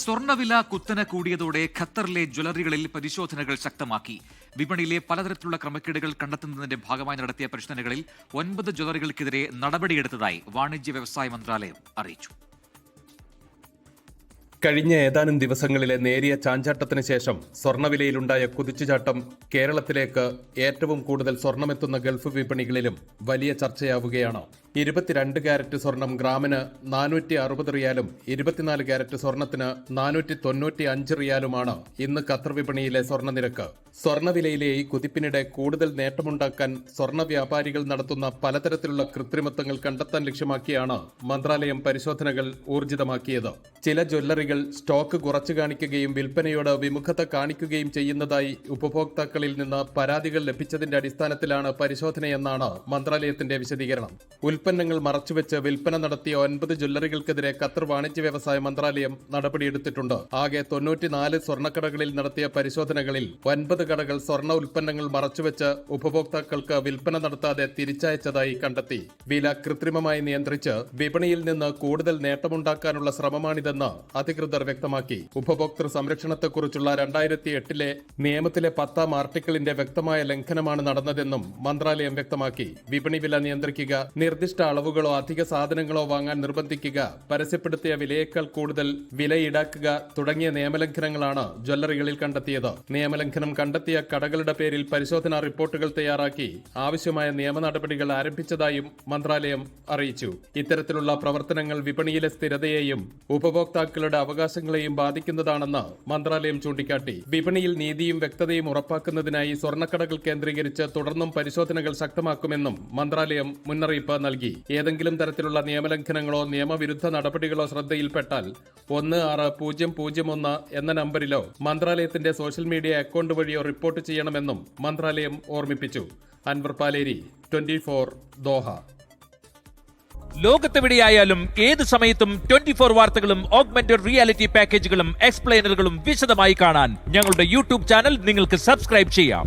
സ്വർണവില കുത്തനെ കൂടിയതോടെ ഖത്തറിലെ ജ്വല്ലറികളിൽ പരിശോധനകൾ ശക്തമാക്കി. വിപണിയിലെ പലതരത്തിലുള്ള ക്രമക്കേടുകൾ കണ്ടെത്തുന്നതിന്റെ ഭാഗമായി നടത്തിയ പരിശോധനകളിൽ ഒൻപത് ജ്വല്ലറികൾക്കെതിരെ നടപടിയെടുത്തതായി വാണിജ്യ വ്യവസായ മന്ത്രാലയം അറിയിച്ചു. കഴിഞ്ഞ ഏതാനും ദിവസങ്ങളിലെ നേരിയ ചാഞ്ചാട്ടത്തിന് ശേഷം സ്വർണവിലയിലുണ്ടായ കുതിച്ചുചാട്ടം കേരളത്തിലേക്ക് ഏറ്റവും കൂടുതൽ സ്വർണമെത്തുന്ന ഗൾഫ് വിപണികളിലും വലിയ ചർച്ചയാവുകയാണ്. ഇരുപത്തിരണ്ട് ക്യാരറ്റ് സ്വർണം ഗ്രാമിന് നാനൂറ്റി അറുപത് റിയാലും ഇരുപത്തിനാല് ക്യാരറ്റ് സ്വർണത്തിന് നാനൂറ്റി തൊണ്ണൂറ്റി അഞ്ച് റിയാലുമാണ് ഇന്ന് ഖത്തർ വിപണിയിലെ സ്വർണ നിരക്ക് സ്വർണവിലയിലെ ഈ കുതിപ്പിനിടെ കൂടുതൽ നേട്ടമുണ്ടാക്കാൻ സ്വർണ വ്യാപാരികൾ നടത്തുന്ന പലതരത്തിലുള്ള കൃത്രിമത്വങ്ങൾ കണ്ടെത്താൻ ലക്ഷ്യമാക്കിയാണ് മന്ത്രാലയം പരിശോധനകൾ ഊർജിതമാക്കിയത്. ചില ജ്വല്ലറികൾ സ്റ്റോക്ക് കുറച്ചു കാണിക്കുകയും വിൽപ്പനയോട് വിമുഖത കാണിക്കുകയും ചെയ്യുന്നതായി ഉപഭോക്താക്കളിൽ നിന്ന് പരാതികൾ ലഭിച്ചതിന്റെ അടിസ്ഥാനത്തിലാണ് പരിശോധനയെന്നാണ് മന്ത്രാലയത്തിന്റെ വിശദീകരണം. ഉൽപ്പന്നങ്ങൾ മറച്ചുവെച്ച് വിൽപ്പന നടത്തിയ ഒൻപത് ജ്വല്ലറികൾക്കെതിരെ ഖത്തർ വാണിജ്യ വ്യവസായ മന്ത്രാലയം നടപടിയെടുത്തിട്ടുണ്ട്. ആകെ തൊണ്ണൂറ്റിനാല് സ്വർണക്കടകളിൽ നടത്തിയ പരിശോധനകളിൽ ഒൻപത് കടകൾ സ്വർണ ഉൽപ്പന്നങ്ങൾ മറച്ചുവെച്ച് ഉപഭോക്താക്കൾക്ക് വിൽപ്പന നടത്താതെ തിരിച്ചയച്ചതായി കണ്ടെത്തി. വില കൃത്രിമമായി നിയന്ത്രിച്ച് വിപണിയിൽ നിന്ന് കൂടുതൽ നേട്ടമുണ്ടാക്കാനുള്ള ശ്രമമാണിതെന്ന് അധികൃതർ വ്യക്തമാക്കി. ഉപഭോക്തൃ സംരക്ഷണത്തെക്കുറിച്ചുള്ള രണ്ടായിരത്തി എട്ടിലെ നിയമത്തിലെ പത്താം ആർട്ടിക്കിളിന്റെ വ്യക്തമായ ലംഘനമാണ് നടന്നതെന്നും മന്ത്രാലയം വ്യക്തമാക്കി. വിപണി വില നിയന്ത്രിക്കുക നിർദ്ദിഷ്ട അളവുകളോ അധിക സാധനങ്ങളോ വാങ്ങാൻ നിർബന്ധിക്കുക പരസ്യപ്പെടുത്തിയ വിലയേക്കാൾ കൂടുതൽ വില ഈടാക്കുക തുടങ്ങിയ നിയമലംഘനങ്ങളാണ് ജ്വല്ലറികളിൽ കണ്ടെത്തിയത്. നിയമലംഘനം കണ്ടെത്തിയ കടകളുടെ പേരിൽ പരിശോധനാ റിപ്പോർട്ടുകൾ തയ്യാറാക്കി ആവശ്യമായ നിയമ നടപടികൾ ആരംഭിച്ചതായും മന്ത്രാലയം അറിയിച്ചു. ഇത്തരത്തിലുള്ള പ്രവർത്തനങ്ങൾ വിപണിയിലെ സ്ഥിരതയെയും ഉപഭോക്താക്കളുടെ അവകാശങ്ങളെയും ബാധിക്കുന്നതാണെന്ന് മന്ത്രാലയം ചൂണ്ടിക്കാട്ടി. വിപണിയിൽ നീതിയും വ്യക്തതയും ഉറപ്പാക്കുന്നതിനായി സ്വർണക്കടകൾ കേന്ദ്രീകരിച്ച് തുടർന്നും പരിശോധനകൾ ശക്തമാക്കുമെന്നും മന്ത്രാലയം മുന്നറിയിപ്പ് നൽകി. ഏതെങ്കിലും തരത്തിലുള്ള നിയമലംഘനങ്ങളോ നിയമവിരുദ്ധ നടപടികളോ ശ്രദ്ധയിൽപ്പെട്ടാൽ ഒന്ന് ആറ് പൂജ്യം പൂജ്യം ഒന്ന് എന്ന നമ്പറിലോ മന്ത്രാലയത്തിന്റെ സോഷ്യൽ മീഡിയ അക്കൗണ്ട് വഴിയോ റിപ്പോർട്ട് ചെയ്യണമെന്നും മന്ത്രാലയം ഓർമ്മിപ്പിച്ചു. Anwar Paleri twenty four Doha. ലോകത്തെവിടെയായാലും ഏത് സമയത്തും ട്വന്റി ഫോർ വാർത്തകളും ഓഗ്മെന്റഡ് റിയാലിറ്റി പാക്കേജുകളും എക്സ്പ്ലെയിനറുകളും വിശദമായി കാണാൻ ഞങ്ങളുടെ യൂട്യൂബ് ചാനൽ നിങ്ങൾക്ക് സബ്സ്ക്രൈബ് ചെയ്യാം.